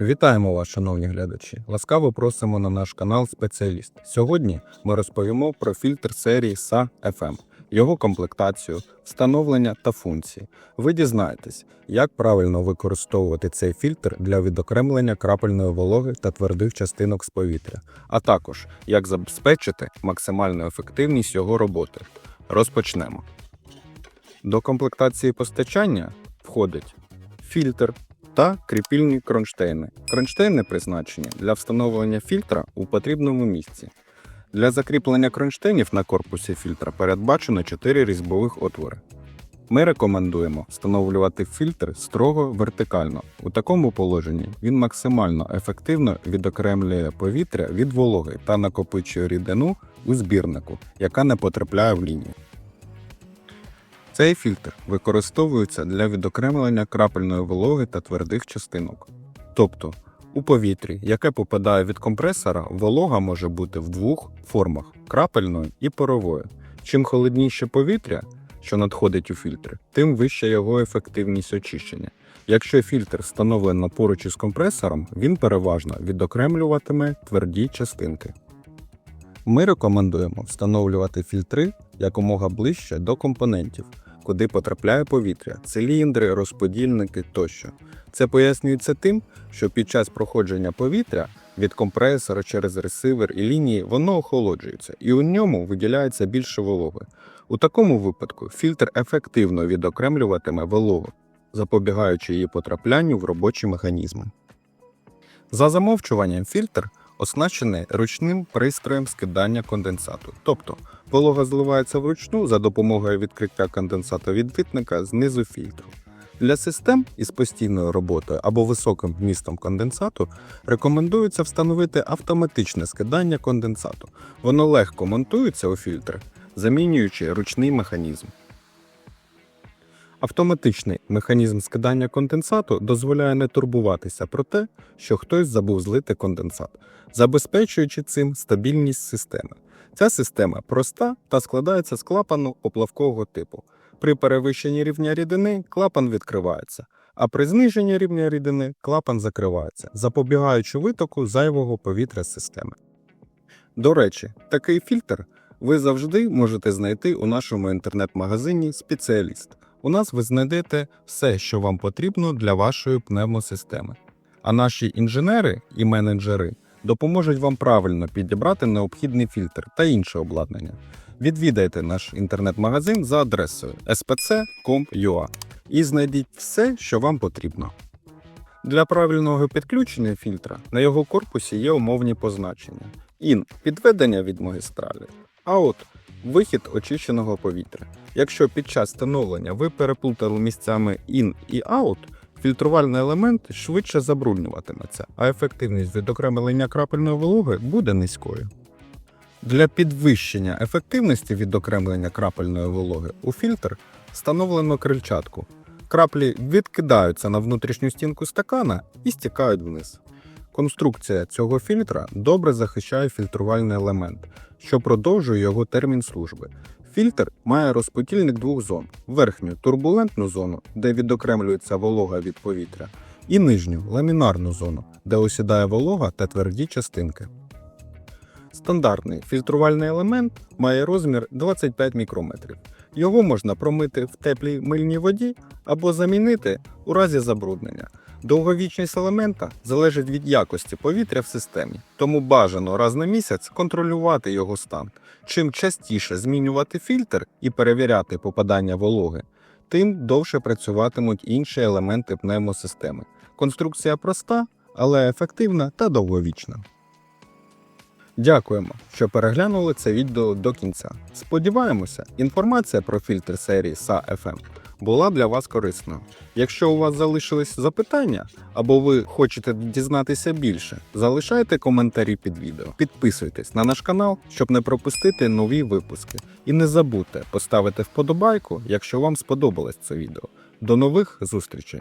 Вітаємо вас, шановні глядачі! Ласкаво просимо на наш канал Спеціаліст. Сьогодні ми розповімо про фільтр серії SA FM, його комплектацію, встановлення та функції. Ви дізнаєтесь, як правильно використовувати цей фільтр для відокремлення крапельної вологи та твердих частинок з повітря, а також як забезпечити максимальну ефективність його роботи. Розпочнемо. До комплектації постачання входить фільтр та кріпільні кронштейни. Кронштейни призначені для встановлення фільтра у потрібному місці. Для закріплення кронштейнів на корпусі фільтра передбачено 4 різьбових отвори. Ми рекомендуємо встановлювати фільтр строго вертикально. У такому положенні він максимально ефективно відокремлює повітря від вологи та накопичує рідину у збірнику, яка не потрапляє в лінію. Цей фільтр використовується для відокремлення крапельної вологи та твердих частинок. Тобто, у повітрі, яке попадає від компресора, волога може бути в двох формах крапельною і поровою. Чим холодніше повітря, що надходить у фільтр, тим вища його ефективність очищення. Якщо фільтр встановлено поруч із компресором, він переважно відокремлюватиме тверді частинки. Ми рекомендуємо встановлювати фільтри якомога ближче до компонентів, куди потрапляє повітря, циліндри, розподільники тощо. Це пояснюється тим, що під час проходження повітря від компресора через ресивер і лінії воно охолоджується, і у ньому виділяється більше вологи. У такому випадку фільтр ефективно відокремлюватиме вологу, запобігаючи її потраплянню в робочі механізми. За замовчуванням фільтр оснащений ручним пристроєм скидання конденсату. Тобто волога зливається вручну за допомогою відкриття конденсатовідвітника знизу фільтру. Для систем із постійною роботою або високим вмістом конденсату рекомендується встановити автоматичне скидання конденсату. Воно легко монтується у фільтр, замінюючи ручний механізм. Автоматичний механізм скидання конденсату дозволяє не турбуватися про те, що хтось забув злити конденсат, забезпечуючи цим стабільність системи. Ця система проста та складається з клапану поплавкового типу. При перевищенні рівня рідини клапан відкривається, а при зниженні рівня рідини клапан закривається, запобігаючи витоку зайвого повітря системи. До речі, такий фільтр ви завжди можете знайти у нашому інтернет-магазині Спеціаліст. У нас ви знайдете все, що вам потрібно для вашої пневмосистеми. А наші інженери і менеджери допоможуть вам правильно підібрати необхідний фільтр та інше обладнання. Відвідайте наш інтернет-магазин за адресою spc.com.ua і знайдіть все, що вам потрібно. Для правильного підключення фільтра на його корпусі є умовні позначення: IN – підведення від магістралі, OUT – вихід очищеного повітря. Якщо під час встановлення ви переплутали місцями IN і OUT, фільтрувальний елемент швидше забруднюватиметься, а ефективність відокремлення крапельної вологи буде низькою. Для підвищення ефективності відокремлення крапельної вологи у фільтр встановлено крильчатку. Краплі відкидаються на внутрішню стінку стакана і стікають вниз. Конструкція цього фільтра добре захищає фільтрувальний елемент, що продовжує його термін служби. Фільтр має розподільник двох зон: верхню турбулентну зону, де відокремлюється волога від повітря, і нижню ламінарну зону, де осідає волога та тверді частинки. Стандартний фільтрувальний елемент має розмір 25 мікрометрів. Його можна промити в теплій мильній воді або замінити у разі забруднення. Довговічність елемента залежить від якості повітря в системі, тому бажано раз на місяць контролювати його стан. Чим частіше змінювати фільтр і перевіряти попадання вологи, тим довше працюватимуть інші елементи пневмосистеми. Конструкція проста, але ефективна та довговічна. Дякуємо, що переглянули це відео до кінця. Сподіваємося, інформація про фільтр серії SA-FM була для вас корисною. Якщо у вас залишились запитання або ви хочете дізнатися більше, залишайте коментарі під відео. Підписуйтесь на наш канал, щоб не пропустити нові випуски. І не забудьте поставити вподобайку, якщо вам сподобалось це відео. До нових зустрічей!